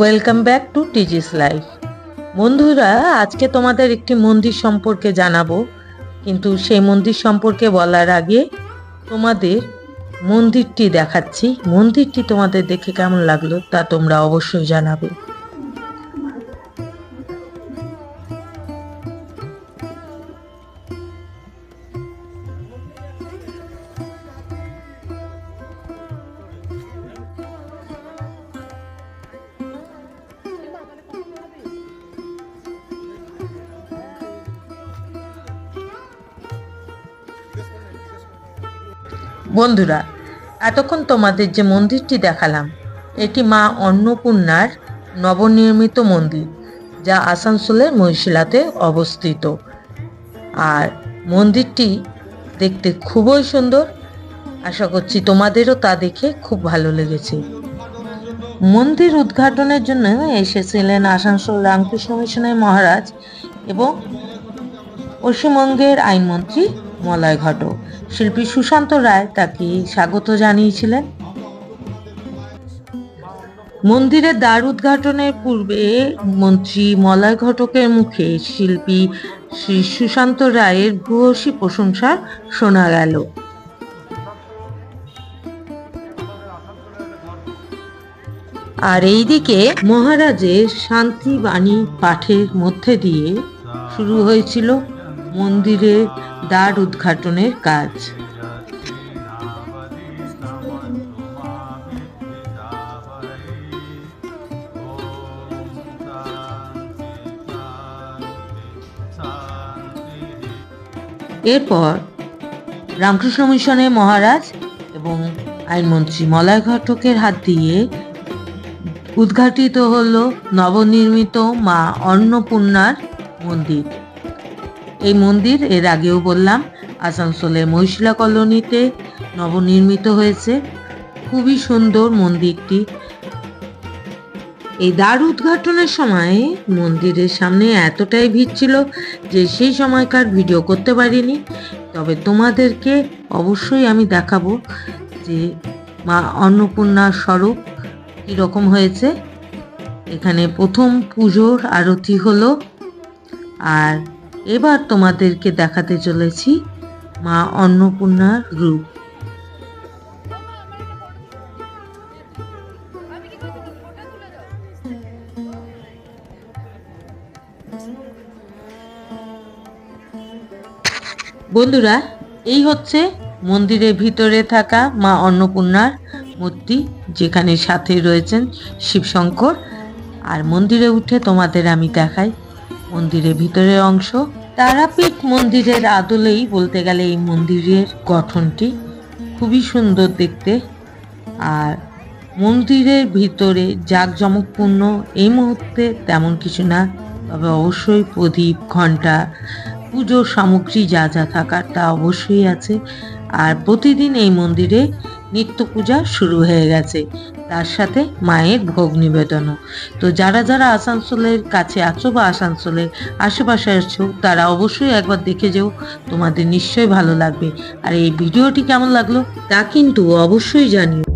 Welcome back to টিজিস life বন্ধুরা, আজকে তোমাদের একটি মন্দির সম্পর্কে জানাব। কিন্তু সেই মন্দির সম্পর্কে বলার আগে তোমাদের মন্দিরটি দেখাচ্ছি। মন্দিরটি তোমাদের দেখে কেমন লাগল তা তোমরা অবশ্যই জানাবে। বন্ধুরা, এতক্ষণ তোমাদের যে মন্দিরটি দেখালাম, এটি মা অন্নপূর্ণার নবনির্মিত মন্দির, যা আসানসোলের মহিশিলাতে অবস্থিত। আর মন্দিরটি দেখতে খুবই সুন্দর, আশা করছি তোমাদেরও তা দেখে খুব ভালো লেগেছে। মন্দির উদ্ঘাটনের জন্য এসেছিলেন আসানসোল রামকৃষ্ণ মিশনের মহারাজ এবং পশ্চিমবঙ্গের আইনমন্ত্রী মলয় ঘটক। শিল্পী সুশান্ত রায় তাকে স্বাগত জানিয়েছিলেন। মন্দিরের দ্বার উদ্ঘাটনের পূর্বে মন্ত্রী মলয় ঘটকের মুখে শিল্পী শ্রী সুশান্ত রায়ের ভূয়সী প্রশংসা শোনা গেল। আর এইদিকে মহারাজের শান্তি বাণী পাঠের মধ্যে দিয়ে শুরু হয়েছিল মন্দিরের দ্বার উদ্ঘাটনের কাজ। এরপর রামকৃষ্ণ মিশনের মহারাজ এবং আইনমন্ত্রী মলয় ঘটকের হাত দিয়ে উদ্ঘাটিত হল নবনির্মিত মা অন্নপূর্ণার মন্দির। এই মন্দির এর আগেও বললাম, আসানসোলের মহিশিলা কলোনিতে নবনির্মিত হয়েছে। খুবই সুন্দর মন্দিরটি। এই দ্বার উদ্ঘাটনের সময় মন্দিরের সামনে এতটাই ভিড় ছিল যে সেই সময়কার ভিডিও করতে পারিনি। তবে তোমাদেরকে অবশ্যই আমি দেখাবো যে মা অন্নপূর্ণার স্বরূপ কীরকম হয়েছে। এখানে প্রথম পুজোর আরতি হলো, আর এবার তোমাদেরকে দেখাতে চলেছি মা অন্নপূর্ণার রূপ। বন্ধুরা, এই হচ্ছে মন্দিরের ভিতরে থাকা মা অন্নপূর্ণার মূর্তি, যেখানে সাথে রয়েছেন শিবশঙ্কর। আর মন্দিরে উঠে তোমাদের আমি দেখাই মন্দিরের ভিতরের অংশ। তারাপীঠ মন্দিরের আদলেই বলতে গেলে এই মন্দিরের গঠনটি খুবই সুন্দর দেখতে। আর মন্দিরের ভিতরে জাঁকজমকপূর্ণ এই মুহূর্তে তেমন কিছু না, তবে অবশ্যই প্রদীপ, ঘণ্টা, পুজোর সামগ্রী যা যা থাকার তা অবশ্যই আছে। আর প্রতিদিন এই মন্দিরে নিত্য পূজা শুরু হয়ে গেছে। তার সাথে মায়ের ভোগ নিবেদনও। তো যারা যারা আসানসোলের কাছে আছো বা আসানসোলের আশেপাশে আছো, তারা অবশ্যই একবার দেখে যেও। তোমাদের নিশ্চয়ই ভালো লাগবে। আর এই ভিডিওটি কেমন লাগল তা কিন্তু অবশ্যই জানিও।